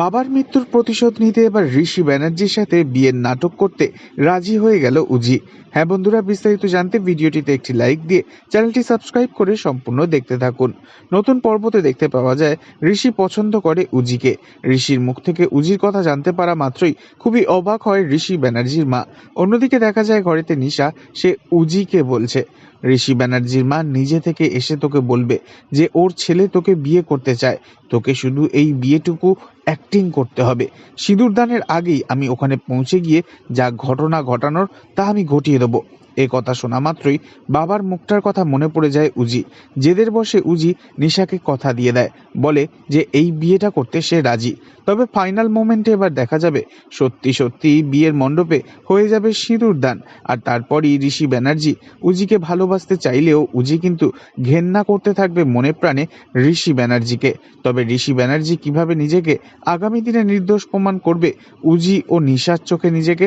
বাবার মৃত্যুর প্রতিশোধ নিতে এবার ঋষি ব্যানার্জির সাথে বিয়ের নাটক করতে রাজি হয়ে গেল উজি। হ্যাঁ বন্ধুরা, বিস্তারিত জানতে ভিডিওটিতে একটি লাইক দিয়ে চ্যানেলটি সাবস্ক্রাইব করে সম্পূর্ণ দেখতে থাকুন। নতুন পর্বতে দেখতে পাওয়া যায়, ঋষি পছন্দ করে উজিকে। ঋষির মুখ থেকে উজির কথা জানতে পারা মাত্রই খুবই অবাক হয় ঋষি ব্যানার্জির মা। অন্যদিকে দেখা যায় ঘরেতে নিশা, সে উজিকে বলছে ঋষি ব্যানার্জির মা নিজে থেকে এসে তোকে বলবে যে ওর ছেলে তোকে বিয়ে করতে চায়। তোকে শুধু এই বিয়েটুকু অ্যাক্টিং করতে হবে। সিঁদুরদানের আগেই আমি ওখানে পৌঁছে গিয়ে যা ঘটনা ঘটানোর তা আমি ঘটিয়ে দেবো। এ কথা শোনা মাত্রই বাবার মুখটার কথা মনে পড়ে যায় উজি। জেদের বসে উজি নিশাকে কথা দিয়ে দেয়, বলে যে এই বিয়েটা করতে সে রাজি। তবে ফাইনাল মোমেন্টে এবার দেখা যাবে, সত্যি সত্যি বিয়ের মণ্ডপে হয়ে যাবে সিঁদুর দান। আর তারপরই ঋষি ব্যানার্জি উজিকে ভালোবাসতে চাইলেও উজি কিন্তু ঘেন্না করতে থাকবে মনে প্রাণে ঋষি ব্যানার্জিকে। তবে ঋষি ব্যানার্জি কীভাবে নিজেকে আগামী দিনে নির্দোষ প্রমাণ করবে উজি ও নিশার চোখে নিজেকে?